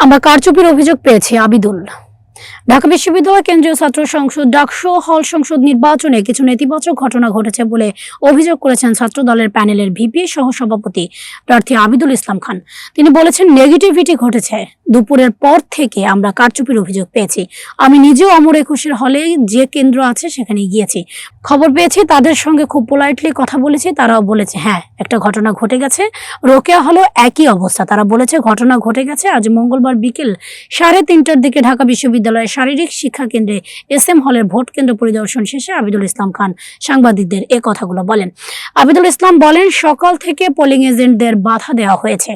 আমরা কারচুপির অভিযোগ পেয়েছি আবিদুল। ঢাকা বিশ্ববিদ্যালয় কেন্দ্রীয় ছাত্র সংসদ ডাকসু হল সংসদ নির্বাচনে কিছু নেতিবাচক ঘটনা ঘটেছে বলে অভিযোগ করেছেন ছাত্র দলের প্যানেলের ভিপি সহসভাপতি প্রার্থী আবিদুল ইসলাম খান। তিনি বলেছেন, নেগেটিভিটি ঘটেছে। দুপুরের পর থেকে আমরা কারচুপির অভিযোগ পেয়েছি। আমি নিজেও অমর একুশের হলে যে কেন্দ্র আছে সেখানে গিয়েছি। খবর পেয়েছি, তাদের সঙ্গে খুব পোলাইটলি কথা বলেছি। তারাও বলেছে হ্যাঁ একটা ঘটনা ঘটে গেছে। রোকেয়া হলো একই অবস্থা। তারা বলেছে, ঘটনা ঘটে গেছে। আজ মঙ্গলবার বিকেল সাড়ে তিনটার দিকে ঢাকা বিশ্ববিদ্যালয়ের শারীরিক শিক্ষা কেন্দ্রে এস এম হলের ভোট কেন্দ্র পরিদর্শন শেষে আবিদুল ইসলাম খান সাংবাদিকদের এ কথাগুলো বলেন। আবিদুল ইসলাম বলেন, সকাল থেকে পোলিং এজেন্টদের বাধা দেওয়া হয়েছে।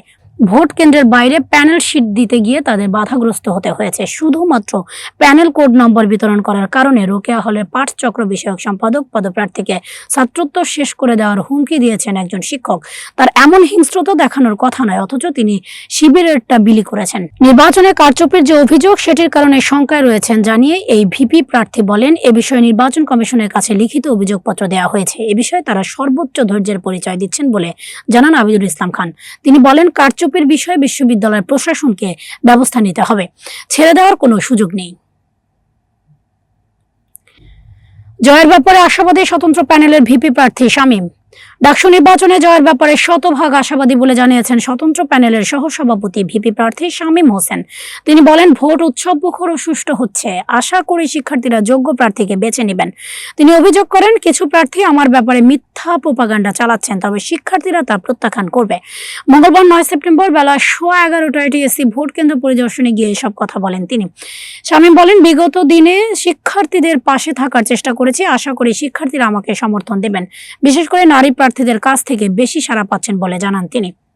ভোট কেন্দ্রের বাইরে প্যানেল শিট দিতে গিয়ে তাদের বাধাগ্রস্ত হতে হয়েছে। শুধুমাত্র প্যানেল কোড নম্বর বিতরণ করার কারণে রোকেয়া হলের পাঠচক্র বিষয়ক সম্পাদক পদপ্রার্থীকে ছাত্রত্ব শেষ করে দেওয়ার হুমকি দিয়েছেন একজন শিক্ষক। তার এমন হিংস্রতা দেখানোর কথা নয়, অথচ তিনি শিবিরেরটা বিলি করেছেন। নির্বাচনে কারচুপির যে অভিযোগ, সেটির কারণে শঙ্কায় রয়েছেন জানিয়ে এই ভিপি প্রার্থী বলেন, এ বিষয়ে নির্বাচন কমিশনের কাছে লিখিত অভিযোগপত্র দেওয়া হয়েছে। এ বিষয়ে তারা সর্বোচ্চ ধৈর্যের পরিচয় দিচ্ছেন বলে জানান আবিদুল ইসলাম খান। তিনি বলেন কারচুপির বিষয়ে বিশ্ববিদ্যালয় প্রশাসনকে ব্যবস্থা নিতে হবে। ছেড়ে দেওয়ার কোনো সুযোগ নেই। জয়ের ব্যাপারে আশাবাদী স্বতন্ত্র প্যানেলের ভিপি প্রার্থী শামীম। ডাকসু নির্বাচনে জয়ের ব্যাপারে শতভাগ আশাবাদী বলে জানিয়েছেন স্বতন্ত্র প্যানেলের সহসভাপতি ভিপি প্রার্থী শামীম হোসেন। তিনি বলেন, ভোট উৎসব মুখর ও সুষ্ঠু হচ্ছে। আশা করি শিক্ষার্থীরা যোগ্য প্রার্থীকে বেছে নেবেন। তিনি অভিযোগ করেন, কিছু প্রার্থী আমার ব্যাপারে মিথ্যা প্রোপাগান্ডা চালাচ্ছেন, তবে শিক্ষার্থীরা তা প্রত্যাখ্যান করবে। মঙ্গলবার নয় সেপ্টেম্বর বেলা সোয়া এগারোটায় টিএসসি ভোট কেন্দ্র পরিদর্শনে গিয়ে এসব কথা বলেন তিনি। শামীম বলেন, বিগত দিনে শিক্ষার্থীদের পাশে থাকার চেষ্টা করেছি। আশা করি শিক্ষার্থীরা আমাকে সমর্থন দেবেন। বিশেষ করে নারী প্রার্থীদের কাছ থেকে বেশি সাড়া পাচ্ছেন বলে জানান তিনি।